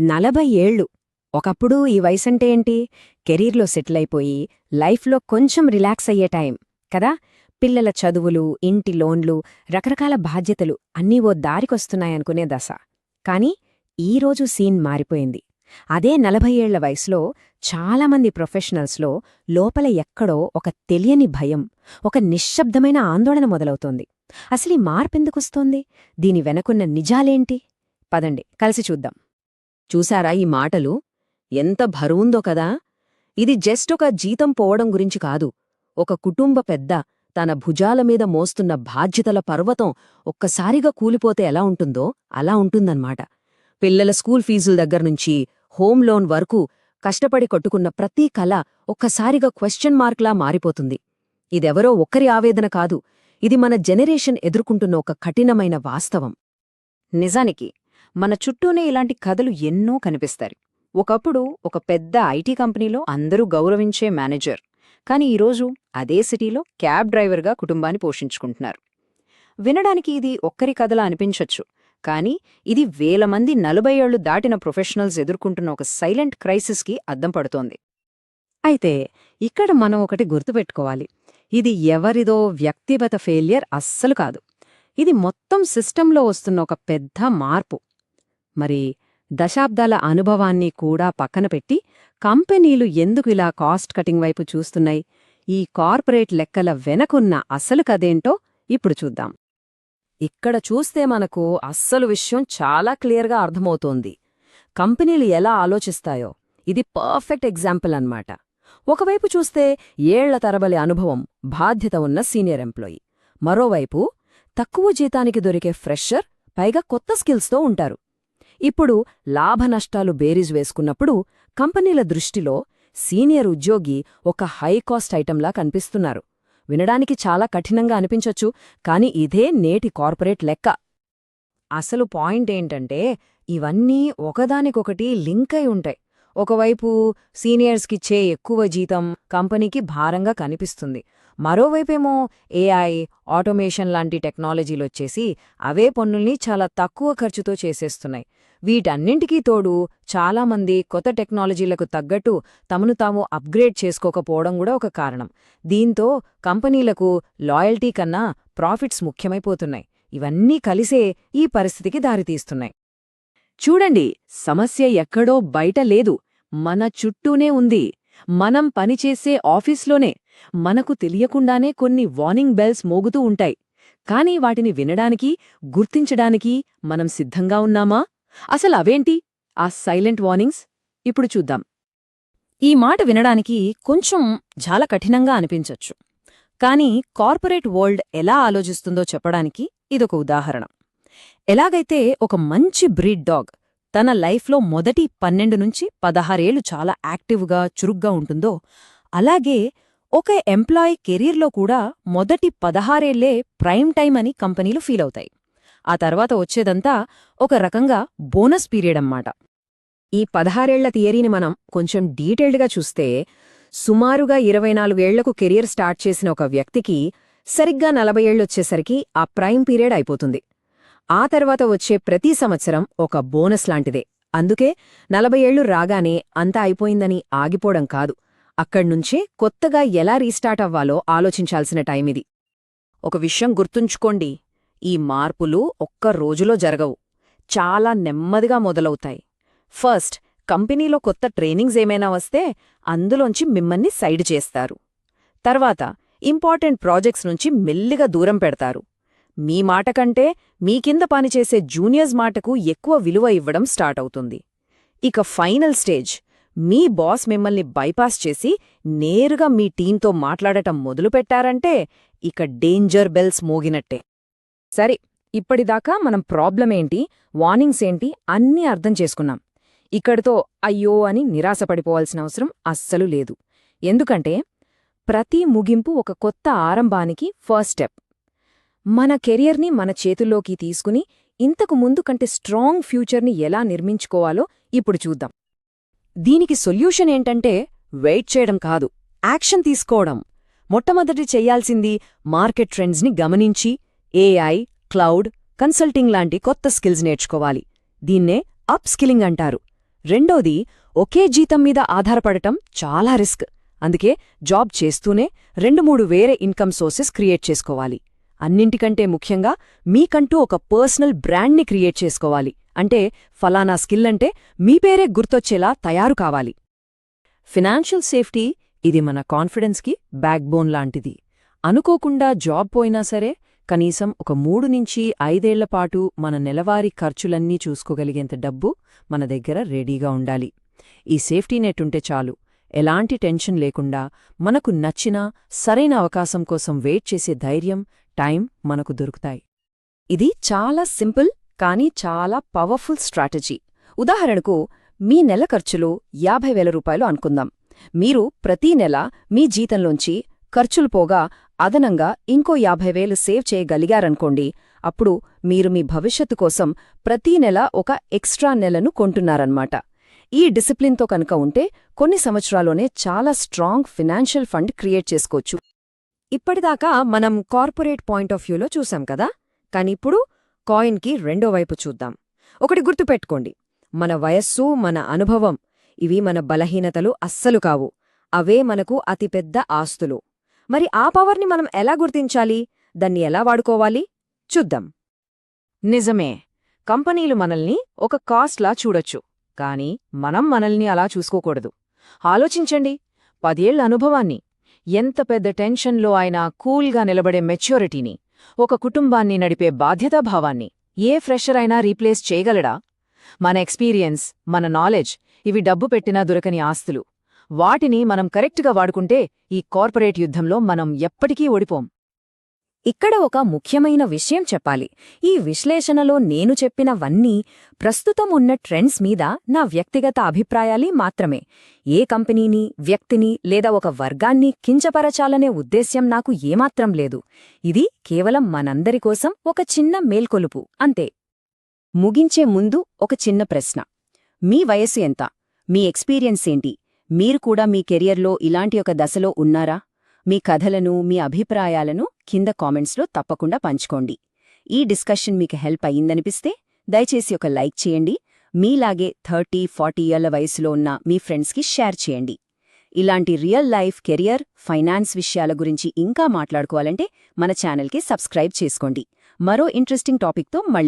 నలభై ఏళ్ళు. ఒకప్పుడు ఈ వయసంటే ఏంటి? కెరీర్లో సెటిల్ అయిపోయి లైఫ్లో కొంచెం రిలాక్స్ అయ్యే టైం కదా? పిల్లల చదువులు ఇంటి లోన్లు రకరకాల బాధ్యతలు అన్నీ ఓ దారికొస్తున్నాయనుకునే దశ. కాని ఈరోజు సీన్ మారిపోయింది. అదే నలభై ఏళ్ళ వయసులో చాలామంది ప్రొఫెషనల్స్లో లోపల ఎక్కడో ఒక తెలియని భయం ఒక నిశ్శబ్దమైన ఆందోళన మొదలవుతోంది. అసలీ మార్పెందుకొస్తోంది దీని వెనకున్న నిజాలేంటి? పదండి కలిసి చూద్దాం. చూశారా ఈ మాటలు? ఎంత బరువుందో కదా! ఇది జస్ట్ ఒక జీతం పోవడం గురించి కాదు. ఒక కుటుంబ పెద్ద తన భుజాల మీద మోస్తున్న బాధ్యతల పర్వతం ఒక్కసారిగా కూలిపోతే ఎలా ఉంటుందో అలా ఉంటుందన్నమాట. పిల్లల స్కూల్ ఫీజుల దగ్గర్నుంచి హోమ్ లోన్ వరకు కష్టపడి కొట్టుకున్న ప్రతి కళ ఒక్కసారిగా క్వశ్చన్ మార్క్లా మారిపోతుంది. ఇదెవరో ఒక్కరి ఆవేదన కాదు. ఇది మన జనరేషన్ ఎదుర్కొంటున్న ఒక కఠినమైన వాస్తవం. నిజానికి మన చుట్టూనే ఇలాంటి కథలు ఎన్నో కనిపిస్తాయి. ఒకప్పుడు ఒక పెద్ద ఐటీ కంపెనీలో అందరూ గౌరవించే మేనేజర్. కాని ఈరోజు అదే సిటీలో క్యాబ్ డ్రైవర్గా కుటుంబాన్ని పోషించుకుంటున్నారు. వినడానికి ఇది ఒక్కరి కథలా అనిపించొచ్చు. కానీ ఇది వేల మంది నలభై ఏళ్ళు దాటిన ప్రొఫెషనల్స్ ఎదుర్కొంటున్న ఒక సైలెంట్ క్రైసిస్కి అద్దం పడుతోంది. అయితే ఇక్కడ మనం ఒకటి గుర్తుపెట్టుకోవాలి. ఇది ఎవరిదో వ్యక్తిగత ఫెయిలియర్ అస్సలు కాదు. ఇది మొత్తం సిస్టంలో వస్తున్న ఒక పెద్ద మార్పు. మరి దశాబ్దాల అనుభవాన్ని కూడా పక్కన పెట్టి కంపెనీలు ఎందుకు ఇలా కాస్ట్ కటింగ్ వైపు చూస్తున్నాయి? ఈ కార్పొరేట్ లెక్కల వెనకున్న అసలు కదేంటో ఇప్పుడు చూద్దాం. ఇక్కడ చూస్తే మనకు అస్సలు విషయం చాలా క్లియర్గా అర్థమవుతోంది. కంపెనీలు ఎలా ఆలోచిస్తాయో. ఇది పర్ఫెక్ట్ ఎగ్జాంపుల్ అన్నమాట. ఒకవైపు చూస్తే ఏళ్ళ తరబలి అనుభవం బాధ్యత ఉన్న సీనియర్ ఎంప్లాయీ. మరోవైపు తక్కువ జీతానికి దొరికే ఫ్రెషర్ పైగా కొత్త స్కిల్స్తో ఉంటారు. ఇప్పుడు లాభనష్టాలు బేరీజ్ వేసుకున్నప్పుడు కంపెనీల దృష్టిలో సీనియర్ ఉద్యోగి ఒక హైకాస్ట్ ఐటెంలా కనిపిస్తున్నారు. వినడానికి చాలా కఠినంగా అనిపించొచ్చు కాని ఇదే నేటి కార్పొరేట్ లెక్క. అసలు పాయింట్ ఏంటంటే ఇవన్నీ ఒకదానికొకటి లింక్ అయి ఉంటాయి. ఒకవైపు సీనియర్స్కిచ్చే ఎక్కువ జీతం కంపెనీకి భారంగా కనిపిస్తుంది. మరోవైపేమో ఏఐ ఆటోమేషన్ లాంటి టెక్నాలజీలొచ్చేసి అవే పన్నుల్ని చాలా తక్కువ ఖర్చుతో చేసేస్తున్నాయి. వీటన్నింటికీ తోడు చాలామంది కొత్త టెక్నాలజీలకు తగ్గట్టు తమను తాము అప్గ్రేడ్ చేసుకోకపోవడం కూడా ఒక కారణం. దీంతో కంపెనీలకు లాయల్టీ కన్నా ప్రాఫిట్స్ ముఖ్యమైపోతున్నాయి. ఇవన్నీ కలిసే ఈ పరిస్థితికి దారితీస్తున్నాయి. చూడండి సమస్య ఎక్కడో బయట లేదు. మన చుట్టూనే ఉంది. మనం పనిచేసే ఆఫీస్లోనే మనకు తెలియకుండానే కొన్ని వార్నింగ్ బెల్స్ మోగుతూ ఉంటాయి. కానీ వాటిని వినడానికి గుర్తించడానికి మనం సిద్ధంగా ఉన్నామా? అసలు అవేంటి? ఆ సైలెంట్ వార్నింగ్స్? ఇప్పుడు చూద్దాం. ఈ మాట వినడానికి కొంచెం చాలా కఠినంగా అనిపించొచ్చు. కానీ కార్పొరేట్ వరల్డ్ ఎలా ఆలోచిస్తుందో చెప్పడానికి ఇదొక ఉదాహరణ. ఎలాగైతే ఒక మంచి బ్రీడ్ డాగ్ తన లైఫ్లో మొదటి పన్నెండు నుంచి పదహారేళ్ళు చాలా యాక్టివ్గా చురుగ్గా ఉంటుందో అలాగే ఒక ఎంప్లాయీ కెరీర్లో కూడా మొదటి పదహారేళ్ళే ప్రైమ్ టైం అని కంపెనీలు ఫీలవుతాయి ఆ తర్వాత వచ్చేదంతా ఒక రకంగా బోనస్ పీరియడ్ అన్నమాట. ఈ పదహారేళ్ళ థియరీని మనం కొంచెం డీటెయిల్డ్గా చూస్తే సుమారుగా ఇరవై నాలుగేళ్ళకు కెరియర్ స్టార్ట్ చేసిన ఒక వ్యక్తికి సరిగ్గా నలభై ఏళ్ళొచ్చేసరికి ఆ ప్రైమ్ పీరియడ్ అయిపోతుంది. ఆ తర్వాత వచ్చే ప్రతి సంవత్సరం ఒక బోనస్ లాంటిదే. అందుకే నలభై ఏళ్ళు రాగానే అంతా అయిపోయిందని ఆగిపోవడం కాదు. అక్కడ్నుంచే కొత్తగా ఎలా రీస్టార్ట్ అవ్వాలో ఆలోచించాల్సిన టైమిది. ఒక విషయం గుర్తుంచుకోండి ఈ మార్పులు ఒక్క రోజులో జరగవు చాలా నెమ్మదిగా మొదలవుతాయి. ఫస్ట్ కంపెనీలో కొత్త ట్రైనింగ్స్ ఏమైనా వస్తే అందులోంచి మిమ్మల్ని సైడ్ చేస్తారు. తర్వాత ఇంపార్టెంట్ ప్రాజెక్ట్స్ నుంచి మెల్లిగా దూరం పెడతారు. మీ మాట కంటే మీ కింద పనిచేసే జూనియర్స్ మాటకు ఎక్కువ విలువ ఇవ్వడం స్టార్ట్ అవుతుంది. ఇక ఫైనల్ స్టేజ్ మీ బాస్ మిమ్మల్ని బైపాస్ చేసి నేరుగా మీ టీంతో మాట్లాడటం మొదలుపెట్టారంటే ఇక డేంజర్ బెల్స్ మోగినట్టే. సరే ఇప్పటిదాకా మనం ప్రాబ్లమేంటి వార్నింగ్స్ ఏంటి అన్నీ అర్థం చేసుకున్నాం. ఇక్కడితో అయ్యో అని నిరాశపడిపోవాల్సిన అవసరం అస్సలు లేదు. ఎందుకంటే ప్రతి ముగింపు ఒక కొత్త ఆరంభానికి ఫస్ట్ స్టెప్. మన కెరియర్ని మన చేతుల్లోకి తీసుకుని ఇంతకు ముందు కంటే స్ట్రాంగ్ ఫ్యూచర్ని ఎలా నిర్మించుకోవాలో ఇప్పుడు చూద్దాం. దీనికి సొల్యూషన్ ఏంటంటే వెయిట్ చేయడం కాదు యాక్షన్ తీసుకోవడం. మొట్టమొదటి చెయ్యాల్సింది మార్కెట్ ట్రెండ్స్ని గమనించి ఏఐ క్లౌడ్ కన్సల్టింగ్ లాంటి కొత్త స్కిల్స్ నేర్చుకోవాలి. దీన్నే అప్ స్కిల్లింగ్ అంటారు. రెండోది ఒకే జీతం మీద ఆధారపడటం చాలా రిస్క్. అందుకే జాబ్ చేస్తూనే రెండు మూడు వేరే ఇన్కమ్ సోర్సెస్ క్రియేట్ చేసుకోవాలి. అన్నింటికంటే ముఖ్యంగా మీకంటూ ఒక పర్సనల్ బ్రాండ్ని క్రియేట్ చేసుకోవాలి. అంటే ఫలానా స్కిల్ అంటే మీ పేరే గుర్తొచ్చేలా తయారు కావాలి. ఫినాన్షియల్ సేఫ్టీ ఇది మన కాన్ఫిడెన్స్కి బ్యాక్బోన్ లాంటిది. అనుకోకుండా జాబ్ పోయినా సరే కనీసం ఒక మూడు నుంచి ఐదేళ్ళపాటు మన నెలవారీ ఖర్చులన్నీ చూసుకోగలిగేంత డబ్బు మన దగ్గర రెడీగా ఉండాలి. ఈ సేఫ్టీ నెట్ ఉంటే చాలు. ఎలాంటి టెన్షన్ లేకుండా మనకు నచ్చిన సరైన అవకాశం కోసం వెయిట్ చేసే ధైర్యం టైం మనకు దొరుకుతాయి. ఇది చాలా సింపుల్ కానీ చాలా పవర్ఫుల్ స్ట్రాటజీ. ఉదాహరణకు మీ నెల ఖర్చులు యాభై వేల రూపాయలు అనుకుందాం. మీరు ప్రతీ నెల మీ జీతంలోంచి ఖర్చులు పోగా అదనంగా ఇంకో యాభై వేలు సేవ్ చేయగలిగారనుకోండి అప్పుడు మీరు మీ భవిష్యత్తు కోసం ప్రతీ నెల ఒక ఎక్స్ట్రా నెలను కొంటున్నారన్నమాట. ఈ డిసిప్లిన్తో కనుక ఉంటే కొన్ని సంవత్సరాల్లోనే చాలా స్ట్రాంగ్ ఫినాన్షియల్ ఫండ్ క్రియేట్ చేసుకోవచ్చు. ఇప్పటిదాకా మనం కార్పొరేట్ పాయింట్ ఆఫ్ వ్యూలో చూసాం కదా? కానిప్పుడు కాయిన్కి రెండో వైపు చూద్దాం. ఒకటి గుర్తుపెట్టుకోండి. మన వయస్సు మన అనుభవం ఇవి మన బలహీనతలు అస్సలు కావు. అవే మనకు అతిపెద్ద ఆస్తులు. మరి ఆ పవర్ని మనం ఎలా గుర్తించాలి? దాన్ని ఎలా వాడుకోవాలి? చూద్దాం. నిజమే. కంపెనీలు మనల్ని ఒక కాస్ట్లా చూడొచ్చు. కాని మనం మనల్ని అలా చూసుకోకూడదు. ఆలోచించండి. పదేళ్ళ అనుభవాన్ని. ఎంత పెద్ద టెన్షన్లో అయినా కూల్గా నిలబడే మెచ్యూరిటీని. ఒక కుటుంబాన్ని నడిపే బాధ్యతాభావాన్ని ఏ ఫ్రెషర్ అయినా రీప్లేస్ చేయగలడా? మన ఎక్స్పీరియన్స్ మన నాలెడ్జ్ ఇవి డబ్బు పెట్టినా దొరకని ఆస్తులు. వాటిని మనం కరెక్ట్గా వాడుకుంటే ఈ కార్పొరేట్ యుద్ధంలో మనం ఎప్పటికీ ఓడిపోం. ఇక్కడ ఒక ముఖ్యమైన విషయం చెప్పాలి. ఈ విశ్లేషణలో నేను చెప్పినవన్నీ ప్రస్తుతం ఉన్న ట్రెండ్స్ మీద నా వ్యక్తిగత అభిప్రాయాలే మాత్రమే. ఏ కంపెనీని వ్యక్తిని లేదా ఒక వర్గాన్ని కించపరచాలనే ఉద్దేశ్యం నాకు ఏమాత్రం లేదు. ఇది కేవలం మనందరి కోసం ఒక చిన్న మేల్కొలుపు. అంతే. ముగించే ముందు ఒక చిన్న ప్రశ్న. మీ వయస్సు ఎంత? మీ ఎక్స్పీరియన్స్ ఏంటి? మీరు కూడా మీ కెరియర్లో ఇలాంటి ఒక దశలో ఉన్నారా? మీ కథలను మీ అభిప్రాయాలను కింద కామెంట్స్లో తప్పకుండా పంచుకోండి. ఈ డిస్కషన్ మీకు హెల్ప్ అయ్యిందనిపిస్తే దయచేసి ఒక లైక్ చేయండి. మీలాగే థర్టీ ఫార్టీ ఇయర్ల వయసులో ఉన్న మీ ఫ్రెండ్స్కి షేర్ చేయండి. ఇలాంటి రియల్ లైఫ్ కెరియర్ ఫైనాన్స్ విషయాల గురించి ఇంకా మాట్లాడుకోవాలంటే మన ఛానల్కి సబ్స్క్రైబ్ చేసుకోండి. మరో ఇంట్రెస్టింగ్ టాపిక్తో మళ్ళీ